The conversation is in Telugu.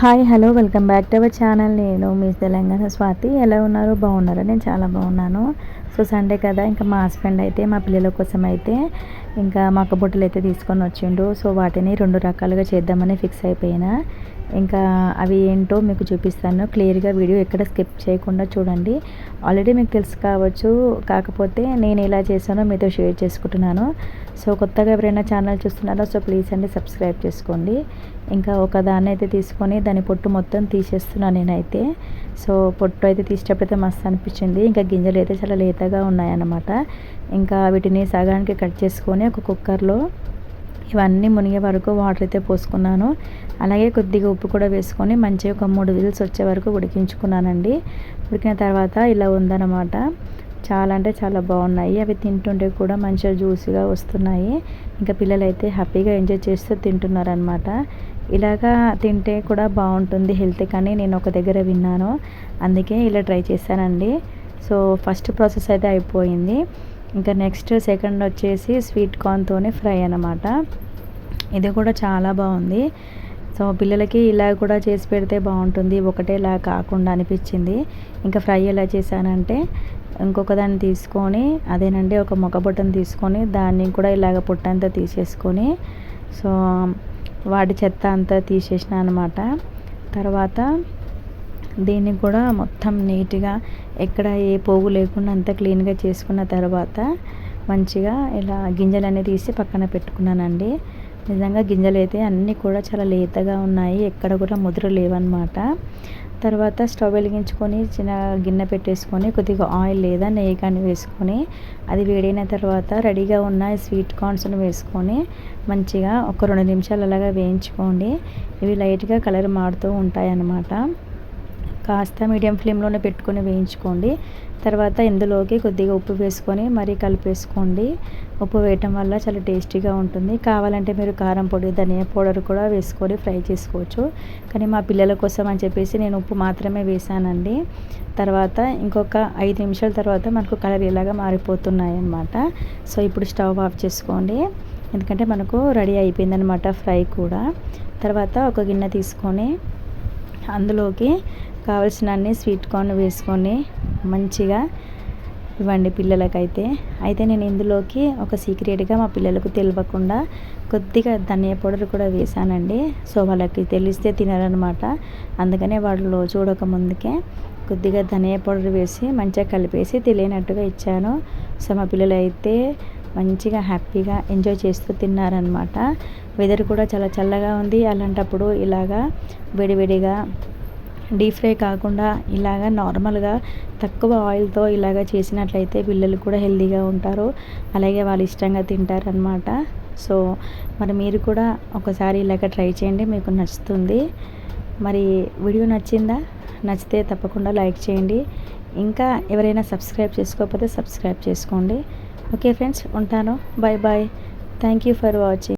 Hi hello welcome back to our channel. నేను మీ తెలంగాణ స్వాతి. ఎలా ఉన్నారు? బాగున్నారా? నేను చాలా బాగున్నాను. సో సండే కదా ఇంకా మా హస్బెండ్ అయితే మా పిల్లల కోసం అయితే ఇంకా మక్క బుట్టలు అయితే తీసుకొని వచ్చిండు. సో వాటిని రెండు రకాలుగా చేద్దామని ఫిక్స్ అయిపోయినా. ఇంకా అవి ఏంటో మీకు చూపిస్తాను. క్లియర్గా వీడియో ఎక్కడ స్కిప్ చేయకుండా చూడండి. ఆల్రెడీ మీకు తెలుసు కావచ్చు. కాకపోతే నేను ఎలా చేశానో మీతో షేర్ చేసుకుంటున్నాను. సో కొత్తగా ఎవరైనా ఛానల్ చూస్తున్నారో సో ప్లీజ్ అండి సబ్స్క్రైబ్ చేసుకోండి. ఇంకా ఒక దాన్ని అయితే తీసుకొని దాని పొట్టు మొత్తం తీసేస్తున్నాను నేనైతే. సో పొట్టు అయితే తీసేటప్పుడు అయితే మస్తు అనిపించింది. ఇంకా గింజలు అయితే చాలా మెత్తగా ఉన్నాయన్నమాట. ఇంకా వీటిని సగానికి కట్ చేసుకొని ఒక కుక్కర్లో ఇవన్నీ మునిగే వరకు వాటర్ అయితే పోసుకున్నాను. అలాగే కొద్దిగా ఉప్పు కూడా వేసుకొని మంచిగా ఒక మూడు విజిల్స్ వచ్చే వరకు ఉడికించుకున్నానండి. ఉడికిన తర్వాత ఇలా ఉందన్నమాట. చాలా అంటే చాలా బాగున్నాయి. అవి తింటుంటే కూడా మంచిగా జ్యూసీగా వస్తున్నాయి. ఇంకా పిల్లలు అయితే హ్యాపీగా ఎంజాయ్ చేస్తూ తింటున్నారనమాట ఇలాగా తింటే కూడా బాగుంటుంది హెల్త్ కానీ నేను ఒక దగ్గర విన్నాను. అందుకే ఇలా ట్రై చేశానండి. సో ఫస్ట్ ప్రాసెస్ అయితే అయిపోయింది. ఇంకా నెక్స్ట్ సెకండ్ వచ్చేసి స్వీట్ కార్న్తోనే ఫ్రై అనమాట ఇది కూడా చాలా బాగుంది. సో పిల్లలకి ఇలా కూడా చేసి పెడితే బాగుంటుంది. ఒకటేలా కాకుండా అనిపించింది. ఇంకా ఫ్రై ఎలా చేశానంటే ఇంకొక దాన్ని తీసుకొని అదేనండి ఒక మొక్కబొట్టను తీసుకొని దాన్ని కూడా ఇలాగ పుట్టంతా తీసేసుకొని సో వాటి చెత్త అంతా తీసేసిన అనమాట తర్వాత దీన్ని కూడా మొత్తం నీట్గా ఎక్కడ ఏ పోగు లేకుండా అంతా క్లీన్గా చేసుకున్న తర్వాత మంచిగా ఇలా గింజలన్నీ తీసి పక్కన పెట్టుకున్నానండి. నిజంగా గింజలు అయితే అన్నీ కూడా చాలా లేతగా ఉన్నాయి. ఎక్కడ కూడా ముద్ర లేవన్నమాట. తర్వాత స్టవ్ వెలిగించుకొని చిన్న గిన్నె పెట్టేసుకొని కొద్దిగా ఆయిల్ లేదా నెయ్యి కానీ వేసుకొని అది వేడైన తర్వాత రెడీగా ఉన్న స్వీట్ కార్న్స్ను వేసుకొని మంచిగా ఒక రెండు నిమిషాలు అలాగా వేయించుకోండి. ఇవి లైట్గా కలర్ మారుతూ ఉంటాయి అన్నమాట కాస్త మీడియం ఫ్లేమ్లోనే పెట్టుకొని వేయించుకోండి. తర్వాత ఇందులోకి కొద్దిగా ఉప్పు వేసుకొని మరీ కలిపేసుకోండి. ఉప్పు వేయటం వల్ల చాలా టేస్టీగా ఉంటుంది. కావాలంటే మీరు కారం పొడి ధనియా పౌడర్ కూడా వేసుకొని ఫ్రై చేసుకోవచ్చు. కానీ మా పిల్లల కోసం అని చెప్పేసి నేను ఉప్పు మాత్రమే వేసానండి. తర్వాత ఇంకొక ఐదు నిమిషాల తర్వాత మనకు కలర్ ఇలాగా మారిపోతున్నాయి అన్నమాట సో ఇప్పుడు స్టవ్ ఆఫ్ చేసుకోండి. ఎందుకంటే మనకు రెడీ అయిపోయిందనమాట ఫ్రై కూడా. తర్వాత ఒక గిన్నె తీసుకొని అందులోకి కావలసిన అన్ని స్వీట్ కార్న్ వేసుకొని మంచిగా ఇవ్వండి పిల్లలకైతే. అయితే నేను ఇందులోకి ఒక సీక్రెట్గా మా పిల్లలకు తెలియకుండా కొద్దిగా ధనియా పౌడర్ కూడా వేసానండి సో వాళ్ళకి తెలిస్తే తినరనమాట. అందుకనే వాళ్ళు చూడక ముందుకే కొద్దిగా ధనియా పౌడర్ వేసి మంచిగా కలిపేసి తెలియనట్టుగా ఇచ్చాను. సో మా పిల్లలు అయితే మంచిగా హ్యాపీగా ఎంజాయ్ చేస్తూ తిన్నారనమాట వెదర్ కూడా చాలా చల్లగా ఉంది. అలాంటప్పుడు ఇలాగా వేడివేడిగా డీప్ ఫ్రై కాకుండా ఇలాగ నార్మల్గా తక్కువ ఆయిల్తో ఇలాగ చేసినట్లయితే పిల్లలు కూడా హెల్తీగా ఉంటారు. అలాగే వాళ్ళు ఇష్టంగా తింటారనమాట సో మరి మీరు కూడా ఒకసారి ఇలాగ ట్రై చేయండి. మీకు నచ్చుతుంది. మరి వీడియో నచ్చిందా? నచ్చితే తప్పకుండా లైక్ చేయండి. ఇంకా ఎవరైనా సబ్స్క్రైబ్ చేసుకోకపోతే సబ్స్క్రైబ్ చేసుకోండి. ఓకే ఫ్రెండ్స్ ఉంటాను. Bye bye thank you for watching